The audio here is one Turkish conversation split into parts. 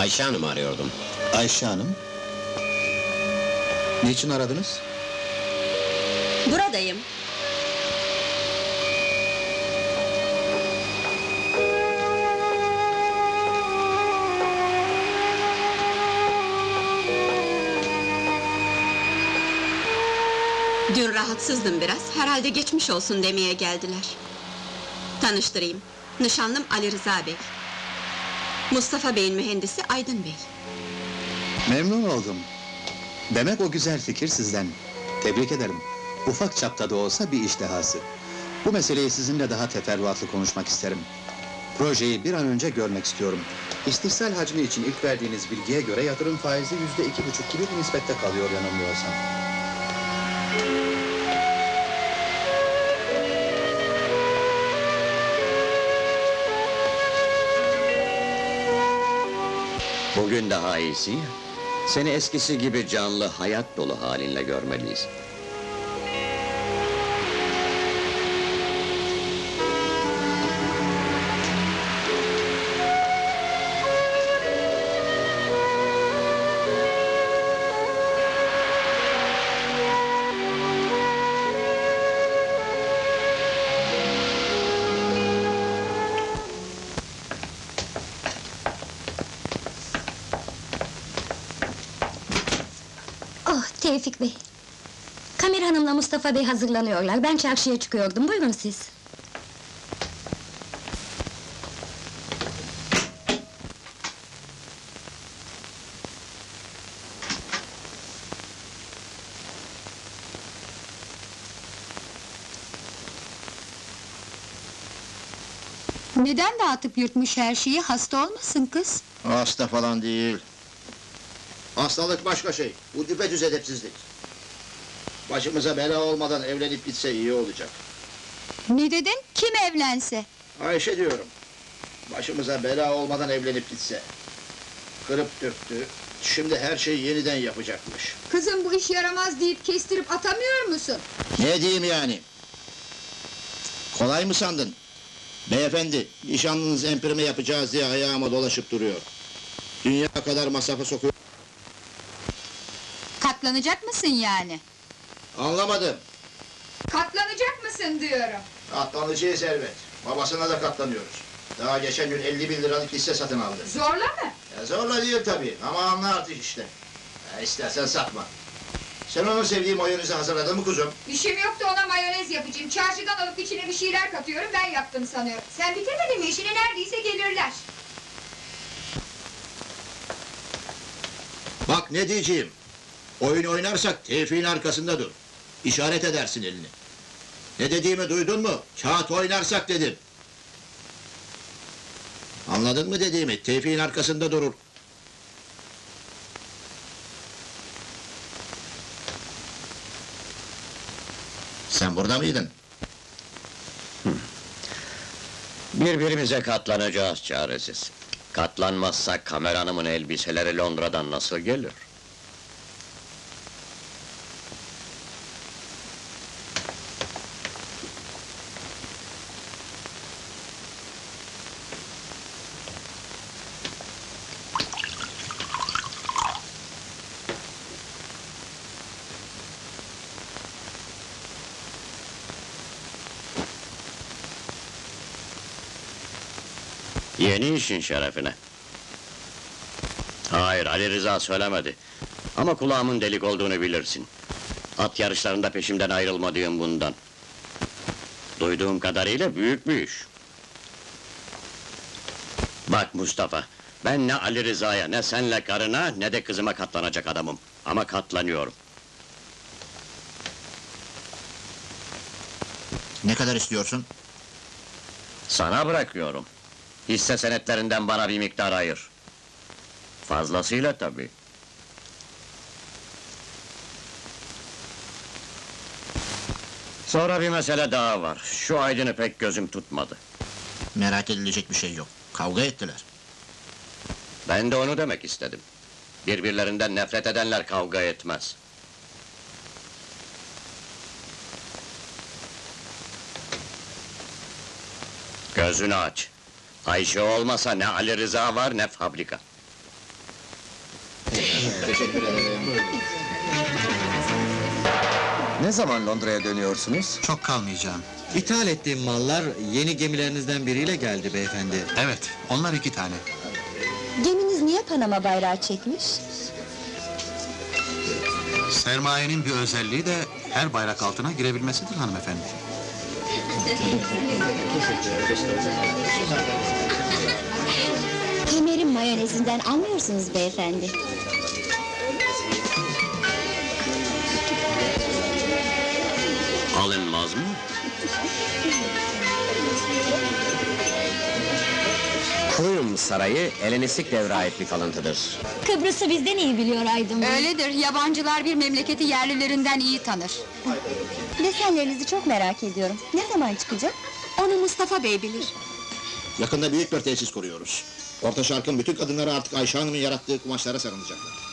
Ayşe Hanım arıyordum. Ayşe Hanım. Niçin aradınız? Buradayım. Dün rahatsızdım biraz, herhalde geçmiş olsun demeye geldiler. Tanıştırayım, nişanlım Ali Rıza Bey. Mustafa Bey'in mühendisi Aydın Bey. Memnun oldum. Demek o güzel fikir sizden. Tebrik ederim. Ufak çapta da olsa bir iş dehası. Bu meseleyi sizinle daha teferruatlı konuşmak isterim. Projeyi bir an önce görmek istiyorum. İstihsal hacmi için ilk verdiğiniz bilgiye göre yatırım faizi yüzde iki buçuk gibi bir nispette kalıyor yanılmıyorsam. Bugün daha iyisi. Seni eskisi gibi canlı, hayat dolu halinle görmeliyiz. Tevfik Bey. Kamir Hanım'la Mustafa Bey hazırlanıyorlar. Ben çarşıya çıkıyordum. Buyurun siz. Neden dağıtıp yırtmış her şeyi? Hasta olmasın kız. Hasta falan değil. Hastalık başka şey. Bu düpedüz edepsizlik. Başımıza bela olmadan evlenip gitse iyi olacak. Ne dedin? Kim evlense? Ayşe diyorum. Başımıza bela olmadan evlenip gitse. Kırıp döktü. Şimdi her şeyi yeniden yapacakmış. Kızım bu iş yaramaz deyip kestirip atamıyor musun? Ne diyeyim yani? Kolay mı sandın? Beyefendi, nişanlınız emprime yapacağız diye ayağıma dolaşıp duruyor. Dünya kadar masrafa sokuyor. Katlanacak mısın yani? Anlamadım. Katlanacak mısın diyorum. Katlanıcıyız elbet. Babasına da katlanıyoruz. Daha geçen gün 50 bin liralık hisse satın aldı. Zorla mı? Ya zorla değil tabii ama anla artık işte. Ya istersen satma. Sen onun sevdiği mayonezi hazırladın mı kuzum? İşim yoktu ona mayonez yapacağım. Çarşıdan alıp içine bir şeyler katıyorum ben yaptım sanıyorum. Sen bitirmedin mi işini neredeyse gelirler. Bak ne diyeceğim. Oyun oynarsak Tevfik'in arkasında dur. İşaret edersin elini. Ne dediğimi duydun mu? Kağıt oynarsak dedim. Anladın mı dediğimi? Tevfik'in arkasında durur. Sen burada mıydın? Birbirimize katlanacağız çaresiz. Katlanmazsak Kamer Hanım'ın elbiseleri Londra'dan nasıl gelir? Yeni işin şerefine. Hayır, Ali Rıza söylemedi. Ama kulağımın delik olduğunu bilirsin. At yarışlarında peşimden ayrılmadığım bundan. Duyduğum kadarıyla büyük bir iş. Bak Mustafa, ben ne Ali Rıza'ya, ne senle karına, ne de kızıma katlanacak adamım. Ama katlanıyorum. Ne kadar istiyorsun? Sana bırakıyorum. Hisse senetlerinden bana bir miktar ayır. Fazlasıyla tabii. Sonra bir mesele daha var. Şu Aydın'ı pek gözüm tutmadı. Merak edilecek bir şey yok. Kavga ettiler. Ben de onu demek istedim. Birbirlerinden nefret edenler kavga etmez. Gözünü aç. Ayşe olmasa ne Ali Rıza var ne fabrika. Teşekkür ederim. Ne zaman Londra'ya dönüyorsunuz? Çok kalmayacağım. İthal ettiğim mallar yeni gemilerinizden biriyle geldi beyefendi. Evet, onlar iki tane. Geminiz niye Panama bayrağı çekmiş? Sermayenin bir özelliği de her bayrak altına girebilmesidir hanımefendi. Kamer'in mayonezinden anlıyorsunuz beyefendi. Alınmaz mı? Kuyum Sarayı, Helenistik devre ait bir kalıntıdır. Kıbrıs'ı bizden iyi biliyor Aydın Bey. Öyledir, yabancılar bir memleketi yerlilerinden iyi tanır. Desenlerinizi çok merak ediyorum. Ne zaman çıkacak? Onu Mustafa Bey bilir. Yakında büyük bir tesis kuruyoruz. Orta Şark'ın bütün kadınları artık Ayşe Hanım'ın yarattığı kumaşlara sarılacaklar.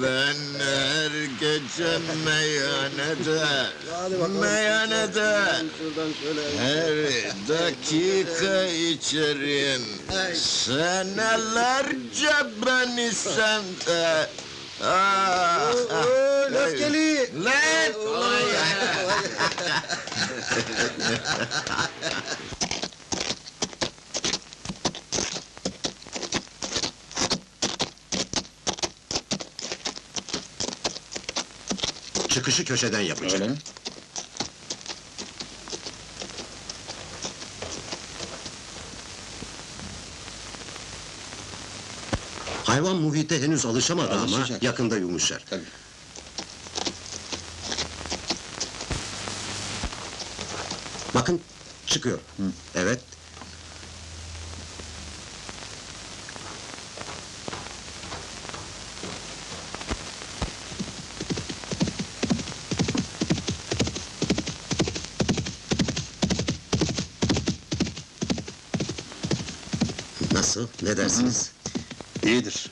Ben her gece meyhanede, meyhanede her dakika içerim. Senelerce beni sende. Ah, Öfkeli! Lan! Çıkışı köşeden yapacak. Öyle mi? Hayvan muhite henüz alışamadı Alışacak. ama yakında yumuşar. Tabii. Bakın çıkıyor. Evet. Nasıl? Ne dersiniz? İyidir.